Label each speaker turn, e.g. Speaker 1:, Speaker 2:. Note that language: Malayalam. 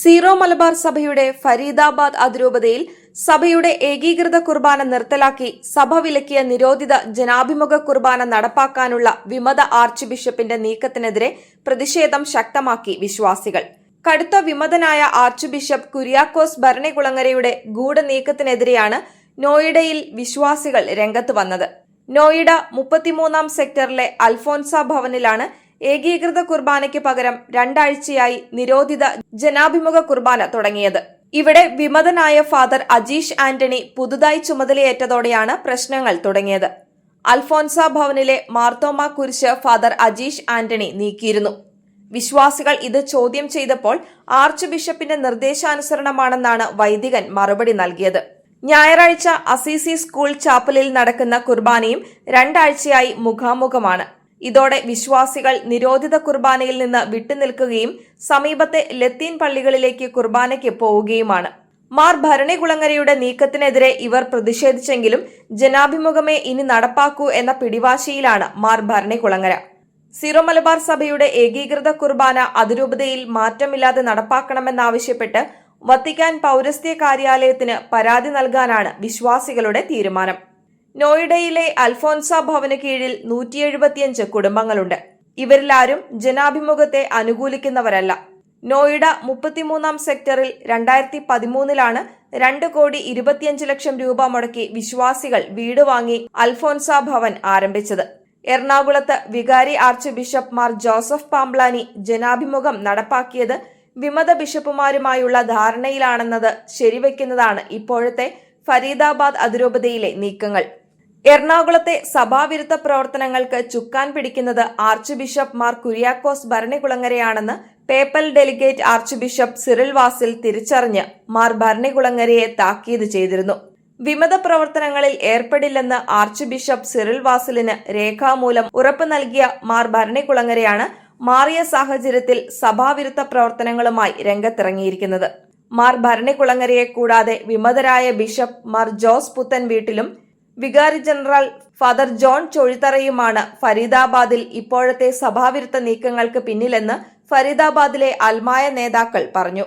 Speaker 1: സീറോ മലബാർ സഭയുടെ ഫരീദാബാദ് അതിരൂപതയിൽ സഭയുടെ ഏകീകൃത കുർബാന നിർത്തലാക്കി സഭ വിലക്കിയ നിരോധിത ജനാഭിമുഖ കുർബാന നടപ്പാക്കാനുള്ള വിമത ആർച്ച് ബിഷപ്പിന്റെ നീക്കത്തിനെതിരെ പ്രതിഷേധം ശക്തമാക്കി വിശ്വാസികൾ. കടുത്ത വിമതനായ ആർച്ച് ബിഷപ്പ് കുര്യാക്കോസ് ഭരണികുളങ്ങരയുടെ ഗൂഢനീക്കത്തിനെതിരെയാണ് നോയിഡയിൽ വിശ്വാസികൾ രംഗത്ത് വന്നത്. നോയിഡ മുപ്പത്തിമൂന്നാം സെക്ടറിലെ അൽഫോൻസ ഭവനിലാണ് ഏകീകൃത കുർബാനയ്ക്ക് പകരം രണ്ടാഴ്ചയായി നിരോധിത ജനാഭിമുഖ കുർബാന തുടങ്ങിയത്. ഇവിടെ വിമതനായ ഫാദർ അജീഷ് ആന്റണി പുതുതായി ചുമതലയേറ്റതോടെയാണ് പ്രശ്നങ്ങൾ തുടങ്ങിയത്. അൽഫോൻസ ഭവനിലെ മാർത്തോമ കുരിശ് ഫാദർ അജീഷ് ആന്റണി നീക്കിയിരുന്നു. വിശ്വാസികൾ ഇത് ചോദ്യം ചെയ്തപ്പോൾ ആർച്ച് ബിഷപ്പിന്റെ നിർദ്ദേശാനുസരണമാണെന്നാണ് വൈദികൻ മറുപടി നൽകിയത്. ഞായറാഴ്ച അസീസി സ്കൂൾ ചാപ്പലിൽ നടക്കുന്ന കുർബാനയും രണ്ടാഴ്ചയായി മുഖാമുഖമാണ്. ഇതോടെ വിശ്വാസികൾ നിരോധിത കുർബാനയിൽ നിന്ന് വിട്ടുനിൽക്കുകയും സമീപത്തെ ലത്തീൻ പള്ളികളിലേക്ക് കുർബാനയ്ക്ക് പോവുകയുമാണ്. മാർ ഭരണികുളങ്ങരയുടെ നീക്കത്തിനെതിരെ ഇവർ പ്രതിഷേധിച്ചെങ്കിലും ജനാഭിമുഖമേ ഇനി നടപ്പാക്കൂ എന്ന പിടിവാശിയിലാണ് മാർ ഭരണികുളങ്ങര. സീറോ മലബാർ സഭയുടെ ഏകീകൃത കുർബാന അതിരൂപതയിൽ മാറ്റമില്ലാതെ നടപ്പാക്കണമെന്നാവശ്യപ്പെട്ട് വത്തിക്കാൻ പൗരസ്ത്യ കാര്യാലയത്തിന് പരാതി നൽകാനാണ് വിശ്വാസികളുടെ തീരുമാനം. നോയിഡയിലെ അൽഫോൻസ ഭവന് കീഴിൽ നൂറ്റി എഴുപത്തിയഞ്ച് കുടുംബങ്ങളുണ്ട് ഇവരിലാരും ജനാഭിമുഖത്തെ അനുകൂലിക്കുന്നവരല്ല. നോയിഡ മുപ്പത്തിമൂന്നാം സെക്ടറിൽ രണ്ടായിരത്തി പതിമൂന്നിലാണ് രണ്ട് കോടി ഇരുപത്തിയഞ്ച് ലക്ഷം രൂപ മുടക്കി വിശ്വാസികൾ വീട് വാങ്ങി അൽഫോൻസ ഭവൻ ആരംഭിച്ചത്. എറണാകുളത്ത് വികാരി archbishop Mar Joseph Pamplany ജനാഭിമുഖം നടപ്പാക്കിയത് വിമത ബിഷപ്പുമാരുമായുള്ള ധാരണയിലാണെന്നത് ശരിവെക്കുന്നതാണ് ഇപ്പോഴത്തെ ഫരീദാബാദ് അതിരൂപതയിലെ നീക്കങ്ങൾ. എറണാകുളത്തെ സഭാവിരുദ്ധ പ്രവർത്തനങ്ങൾക്ക് ചുക്കാൻ പിടിക്കുന്നത് archbishop Mar Kuriakose ഭരണികുളങ്ങരയാണെന്ന് papal delegate archbishop Cyril Vasil തിരിച്ചറിഞ്ഞ് മാർ ഭരണികുളങ്ങരയെ താക്കീത് ചെയ്തിരുന്നു. വിമത പ്രവർത്തനങ്ങളിൽ ഏർപ്പെടില്ലെന്ന് ആർച്ച് ബിഷപ്പ് സിറിൽ വാസിലിന് രേഖാമൂലം ഉറപ്പു നൽകിയ മാർ ഭരണികുളങ്ങരയാണ് മാറിയ സാഹചര്യത്തിൽ സഭാവിരുദ്ധ പ്രവർത്തനങ്ങളുമായി രംഗത്തിറങ്ങിയിരിക്കുന്നത്. മാർ ഭരണികുളങ്ങരയെ കൂടാതെ വിമതരായ ബിഷപ്പ് മാർ ജോസ് പുത്തൻ വീട്ടിലും വികാരി ജനറൽ ഫാദർ ജോൺ ചൊഴിത്തറയുമാണ് ഫരീദാബാദിൽ ഇപ്പോഴത്തെ സഭാവിരുദ്ധ നീക്കങ്ങൾക്ക് പിന്നിലെന്ന് ഫരീദാബാദിലെ അൽമായ നേതാക്കൾ പറഞ്ഞു.